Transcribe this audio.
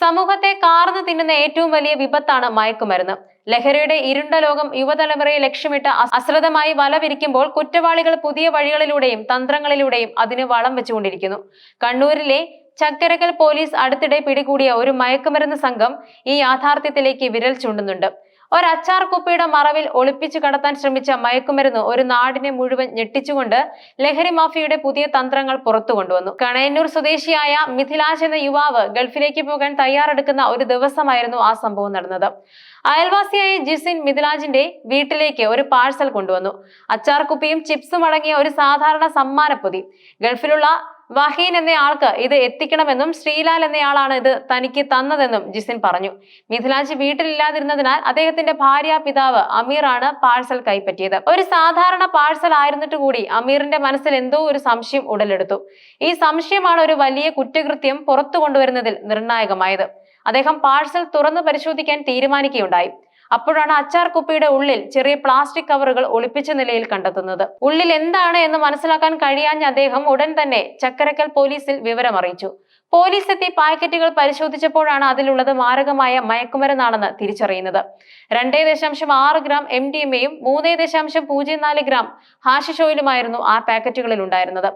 സമൂഹത്തെ കാർന്നു തിന്നുന്ന ഏറ്റവും വലിയ വിപത്താണ് മയക്കുമരുന്ന്. ലഹരിയുടെ ഇരുണ്ട ലോകം യുവതലമുറയെ ലക്ഷ്യമിട്ട് അശ്രദ്ധമായി വല വിരിക്കുമ്പോൾ കുറ്റവാളികൾ പുതിയ വഴികളിലൂടെയും തന്ത്രങ്ങളിലൂടെയും അതിന് വളം വെച്ചുകൊണ്ടിരിക്കുന്നു. കണ്ണൂരിലെ ചക്കരക്കൽ പോലീസ് അടുത്തിടെ പിടികൂടിയ ഒരു മയക്കുമരുന്ന് സംഘം ഈ യാഥാർത്ഥ്യത്തിലേക്ക് വിരൽ ചൂണ്ടുന്നുണ്ട്. ഒരച്ചാർ കുപ്പിയുടെ മറവിൽ ഒളിപ്പിച്ചു കടത്താൻ ശ്രമിച്ച മയക്കുമരുന്ന് ഒരു നാടിനെ മുഴുവൻ ഞെട്ടിച്ചുകൊണ്ട് ലഹരി മാഫിയുടെ പുതിയ തന്ത്രങ്ങൾ പുറത്തു കൊണ്ടുവന്നു. കണയന്നൂർ സ്വദേശിയായ മിഥിലാജ് എന്ന യുവാവ് ഗൾഫിലേക്ക് പോകാൻ തയ്യാറെടുക്കുന്ന ഒരു ദിവസമായിരുന്നു ആ സംഭവം നടന്നത്. അയൽവാസിയായ ജിസിൻ മിഥിലാജിന്റെ വീട്ടിലേക്ക് ഒരു പാഴ്സൽ കൊണ്ടുവന്നു. അച്ചാർ കുപ്പിയും ചിപ്സും അടങ്ങിയ ഒരു സാധാരണ സമ്മാനപ്പൊതി. ഗൾഫിലുള്ള വഹീൻ എന്നയാൾക്ക് ഇത് എത്തിക്കണമെന്നും ശ്രീലാൽ എന്നയാളാണ് ഇത് തനിക്ക് തന്നതെന്നും ജിസിൻ പറഞ്ഞു. മിഥിലാജ് വീട്ടിലില്ലാതിരുന്നതിനാൽ അദ്ദേഹത്തിന്റെ ഭാര്യ പിതാവ് അമീറാണ് പാഴ്സൽ കൈപ്പറ്റിയത്. ഒരു സാധാരണ പാഴ്സൽ ആയിരുന്നിട്ട് കൂടി അമീറിന്റെ മനസ്സിൽ എന്തോ ഒരു സംശയം ഉടലെടുത്തു. ഈ സംശയമാണ് ഒരു വലിയ കുറ്റകൃത്യം പുറത്തു കൊണ്ടുവരുന്നതിൽ നിർണായകമായത്. അദ്ദേഹം പാഴ്സൽ തുറന്നു പരിശോധിക്കാൻ തീരുമാനിക്കുകയുണ്ടായി. അപ്പോഴാണ് അച്ചാർ കുപ്പിയുടെ ഉള്ളിൽ ചെറിയ പ്ലാസ്റ്റിക് കവറുകൾ ഒളിപ്പിച്ച നിലയിൽ കണ്ടെത്തുന്നത്. ഉള്ളിൽ എന്താണ് എന്ന് മനസ്സിലാക്കാൻ കഴിയാഞ്ഞ അദ്ദേഹം ഉടൻ തന്നെ ചക്കരക്കൽ പോലീസിൽ വിവരം അറിയിച്ചു. പോലീസ് എത്തി പാക്കറ്റുകൾ പരിശോധിച്ചപ്പോഴാണ് അതിലുള്ളത് മാരകമായ മയക്കുമരുന്നാണെന്ന് തിരിച്ചറിയുന്നത്. രണ്ടേ ദശാംശം ആറ് ഗ്രാം എം ഡി എം എയും മൂന്നേ ദശാംശം പൂജ്യം നാല് ഗ്രാം ഹാഷിഷോയിലുമായിരുന്നു ആ പാക്കറ്റുകളിൽ ഉണ്ടായിരുന്നത്